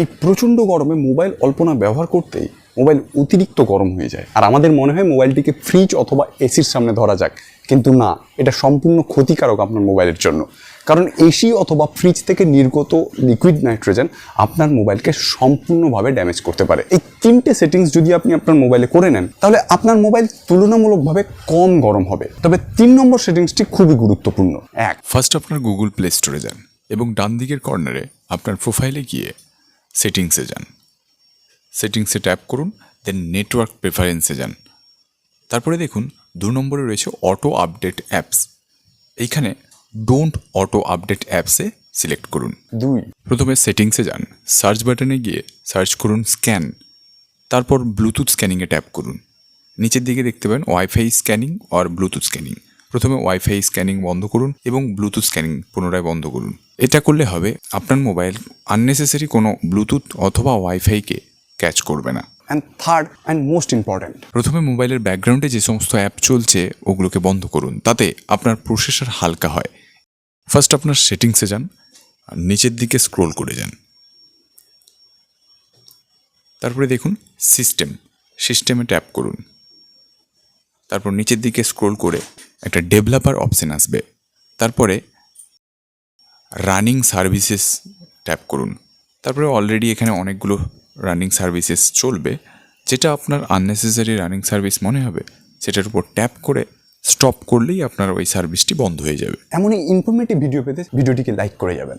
এই প্রচণ্ড গরমে মোবাইল অল্প না ব্যবহার করতেই মোবাইল অতিরিক্ত গরম হয়ে যায়। আর আমাদের মনে হয় মোবাইলটিকে ফ্রিজ অথবা এসির সামনে ধরা যাক। কিন্তু না, এটা সম্পূর্ণ ক্ষতিকারক আপনার মোবাইলের জন্য। কারণ এসি অথবা ফ্রিজ থেকে নির্গত লিকুইড নাইট্রোজেন আপনার মোবাইলকে সম্পূর্ণভাবে ড্যামেজ করতে পারে। এই তিনটে সেটিংস যদি আপনি আপনার মোবাইলে করে নেন, তাহলে আপনার মোবাইল তুলনামূলকভাবে কম গরম হবে। তবে তিন নম্বর সেটিংসটি খুবই গুরুত্বপূর্ণ। এক ফার্স্ট আপনার গুগল প্লে স্টোরে যান এবং ডান দিকের কর্নারে আপনার প্রোফাইলে গিয়ে সেটিংসে যান। সেটিংসে ট্যাপ করুন দেন নেটওয়ার্ক প্রেফারেন্সে যান। তারপরে দেখুন দু নম্বরে রয়েছে অটো আপডেট অ্যাপস এইখানে ডোন্ট অটো আপডেট অ্যাপসে সিলেক্ট করুন। দুই। প্রথমে সেটিংসে যান। সার্চ বাটনে গিয়ে সার্চ করুন স্ক্যান তারপর ব্লুটুথ স্ক্যানিংয়ে ট্যাপ করুন। নিচের দিকে দেখতে পাবেন ওয়াইফাই স্ক্যানিং আর ব্লুটুথ স্ক্যানিং প্রথমে ওয়াইফাই স্ক্যানিং বন্ধ করুন এবং ব্লুটুথ স্ক্যানিং পুনরায় বন্ধ করুন। এটা করলে হবে আপনার মোবাইল আননেসেসারি কোনো ব্লুটুথ অথবা ওয়াইফাইকে ক্যাচ করবে না। And third and most important প্রথমে মোবাইলের ব্যাকগ্রাউন্ডে যে সমস্ত অ্যাপ চলছে ওগুলোকে বন্ধ করুন তাতে আপনার প্রসেসর হালকা হয়। ফার্স্ট আপনার সেটিংসে যান আর নিচের দিকে স্ক্রোল করে যান। তারপরে দেখুন সিস্টেম সিস্টেমে ট্যাপ করুন। তারপর নিচের দিকে স্ক্রোল করে একটা ডেভেলপার অপশন আসবে। তারপরে রানিং সার্ভিসেস ট্যাপ করুন। তারপরে অলরেডি এখানে অনেকগুলো রানিং সার্ভিসেস চলবে। যেটা আপনার আননেসেসারি রানিং সার্ভিস মনে হবে, সেটার উপর ট্যাপ করে স্টপ করলেই আপনার ওই সার্ভিসটি বন্ধ হয়ে যাবে। এমনই ইনফরমেটিভ ভিডিও পেতে ভিডিওটিকে লাইক করে যাবেন।